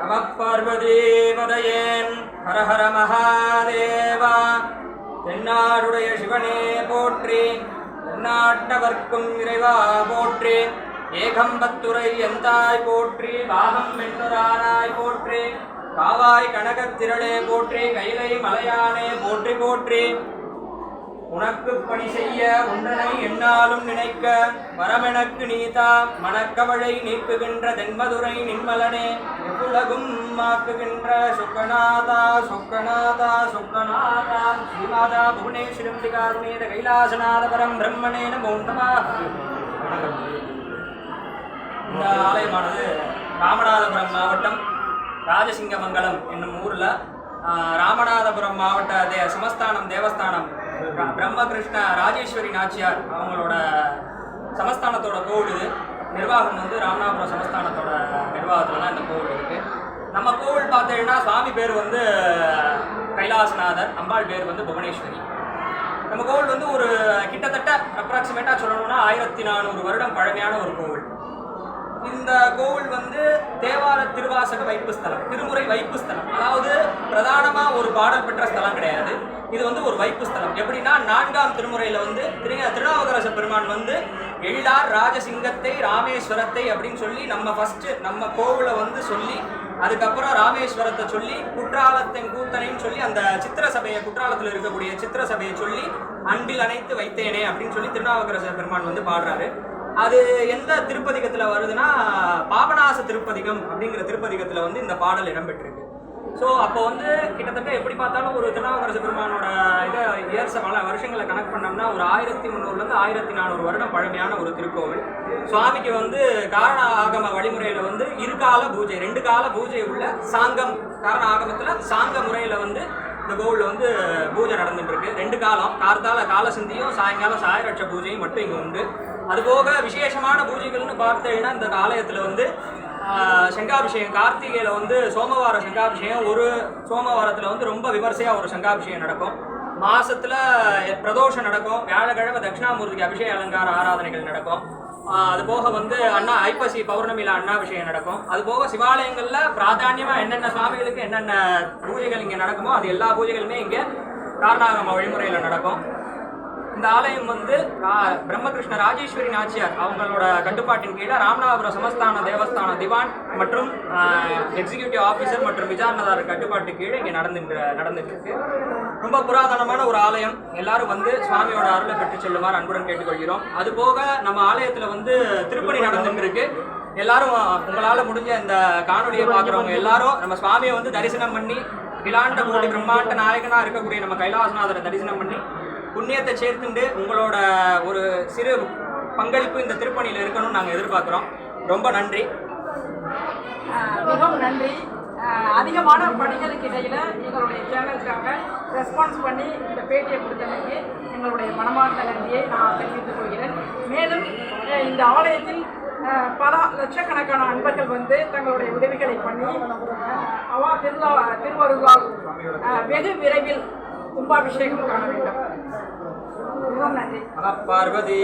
நம பார்வதேவதையேன் ஹரஹர மகாதேவா. தென்னாடுடைய சிவனே போற்றி தென்னாட்டவர்க்கும் இறைவா போற்றி ஏகம்பத்துரை எந்தாய் போற்றி பாகம் வெண்ணுரானாய் போற்றி காவாய் கனகத்திரளே போற்றி கைலை மலையானே போற்றி போற்றி உனக்கு பணி செய்ய ஒன்றனை என்னாலும் நினைக்க வரமெனக்கு நீதா மணக்கவழை நீக்குகின்ற தென்மதுரை நின்மலனே எவ்வுலகும் மாக்குகின்ற சொக்கநாதா சொக்கநாதா சொக்கநாதா. ஸ்ரீமாதா புவனேஸ்வரம் திகாருணேத கைலாசநாத பரம் பிரம்மணே நமோ இந்த ஆலயமானது ராமநாதபுரம் மாவட்டம் ராஜசிங்கமங்கலம் என்னும் ஊரில் ராமநாதபுரம் மாவட்ட தே சமஸ்தானம் தேவஸ்தானம் பிரம்மகிருஷ்ண ராஜேஸ்வரி நாச்சியார் அவங்களோட சமஸ்தானத்தோட கோவில் இது. நிர்வாகம் வந்து ராமநாதபுரம் சமஸ்தானத்தோட நிர்வாகத்தில் தான் இந்த கோவில் இருக்குது நம்ம கோவில் பார்த்தீங்கன்னா சுவாமி பேர் வந்து கைலாசநாதர் அம்பாள் பேர் வந்து புவனேஸ்வரி. நம்ம கோவில் வந்து ஒரு கிட்டத்தட்ட அப்ராக்சிமேட்டாக சொல்லணும்னா ஆயிரத்தி நானூறு வருடம் பழமையான ஒரு கோவில். இந்த கோவில் வந்து தேவார திருவாசக வைப்பு ஸ்தலம் திருமுறை வைப்பு ஸ்தலம் அதாவது பிரதானமாக ஒரு பாடல் பெற்ற ஸ்தலம் கிடையாது. இது வந்து ஒரு வைப்பு ஸ்தலம். எப்படின்னா நான்காம் திருமுறையில் வந்து திரு திருநாவுக்கரச பெருமான் வந்து எழிலார் ராஜசிங்கத்தை ராமேஸ்வரத்தை அப்படின்னு சொல்லி நம்ம ஃபஸ்ட்டு நம்ம கோவிலை வந்து சொல்லி அதுக்கப்புறம் ராமேஸ்வரத்தை சொல்லி குற்றாலத்தின் கூத்தனையும் சொல்லி அந்த சித்திர சபையை குற்றாலத்தில் இருக்கக்கூடிய சித்திர சபையை சொல்லி அன்பில் அணைத்து வைத்தேனே அப்படின்னு சொல்லி திருநாவுக்கரச பெருமான் வந்து பாடுறாரு. அது எந்த திருப்பதிகத்தில் வருதுன்னா பாபநாச திருப்பதிகம் அப்படிங்கிற திருப்பதிகத்தில் வந்து இந்த பாடல் இடம்பெற்றிருக்கு. ஸோ அப்போ வந்து கிட்டத்தட்ட எப்படி பார்த்தாலும் ஒரு திருநாவுக்கரசு பெருமானோட இதை இயர்ஸை பல வருஷங்களை கணக்கு பண்ணோம்னா ஒரு ஆயிரத்தி முந்நூறுலேருந்து ஆயிரத்தி நானூறு வருடம் பழமையான ஒரு திருக்கோவில். சுவாமிக்கு வந்து காரண ஆகம வழிமுறையில் வந்து இருகால பூஜை ரெண்டு கால பூஜை உள்ள சாங்கம் காரண ஆகமத்தில் சாங்க முறையில் வந்து இந்த கோவிலில் வந்து பூஜை நடந்துட்டு இருக்கு ரெண்டு காலம் கார்த்தால கால சிந்தியும் சாயங்காலம் சாயரட்ச பூஜையும் மட்டும் இங்கே உண்டு. அதுபோக விசேஷமான பூஜைகள்னு பார்த்தீங்கன்னா இந்த ஆலயத்தில் வந்து சங்காபிஷேகம். கார்த்திகையில் வந்து சோமவார சங்காபிஷேகம். ஒரு சோமவாரத்தில் வந்து ரொம்ப விமர்சையாக ஒரு சங்காபிஷேகம் நடக்கும். மாதத்தில் பிரதோஷம் நடக்கும். வியாழக்கிழமை தட்சிணாமூர்த்திக்கு அபிஷேக அலங்கார ஆராதனைகள் நடக்கும். அதுபோக அது போக வந்து அண்ணா ஐப்பசி பௌர்ணமியில் அண்ணாபிஷேகம் நடக்கும். அது போக பிராதானியமாக என்னென்ன சுவாமிகளுக்கு என்னென்ன பூஜைகள் இங்கே நடக்குமோ அது எல்லா பூஜைகளுமே இங்கே காரணாகம வழிமுறையில் நடக்கும். இந்த ஆலயம் வந்து பிரம்மகிருஷ்ண ராஜேஸ்வரி நாச்சியார் அவங்களோட கட்டுப்பாட்டின் கீழே ராமநாதபுரம் சமஸ்தான தேவஸ்தான திவான் மற்றும் எக்ஸிகியூட்டிவ் ஆஃபீஸர் மற்றும் விசாரணைதாரர் கட்டுப்பாட்டு கீழே இங்கே நடந்துட்டு நடந்துட்டு இருக்கு ரொம்ப புராதனமான ஒரு ஆலயம். எல்லாரும் வந்து சுவாமியோட அருளை பெற்று செல்லுமாறு அன்புடன் கேட்டுக்கொள்கிறோம். அது போக நம்ம ஆலயத்தில் வந்து திருப்பணி நடந்துட்டு இருக்கு எல்லாரும் உங்களால் முடிஞ்ச இந்த காணொலியை பார்க்குறவங்க எல்லாரும் நம்ம சுவாமியை வந்து தரிசனம் பண்ணி விளாண்ட கோடி பிரம்மாண்ட நாயகனாக இருக்கக்கூடிய நம்ம கைலாசநாதரை தரிசனம் பண்ணி புண்ணியத்தை சேர்த்துண்டு உங்களோட ஒரு சிறு பங்களிப்பு இந்த திருப்பணியில் இருக்கணும்னு நாங்கள் எதிர்பார்க்குறோம். ரொம்ப நன்றி. மிகவும் நன்றி. அதிகமான பணிகளுக்கு இடையில் எங்களுடைய சேனலுக்காக ரெஸ்பான்ஸ் பண்ணி இந்த பேட்டியை கொடுத்தமைக்கு எங்களுடைய மனமார்ந்த நன்றியை நான் தெரிவித்துக் கொள்கிறேன். மேலும் இந்த ஆலயத்தில் பல லட்சக்கணக்கான அன்பர்கள் வந்து தங்களுடைய உதவிகளை பண்ணி அவா திருவிழா திருவருளால் வெகு விரைவில் கும்பாபிஷேகம் காண வேண்டும் மிகவும் நன்றி நம பார்வதி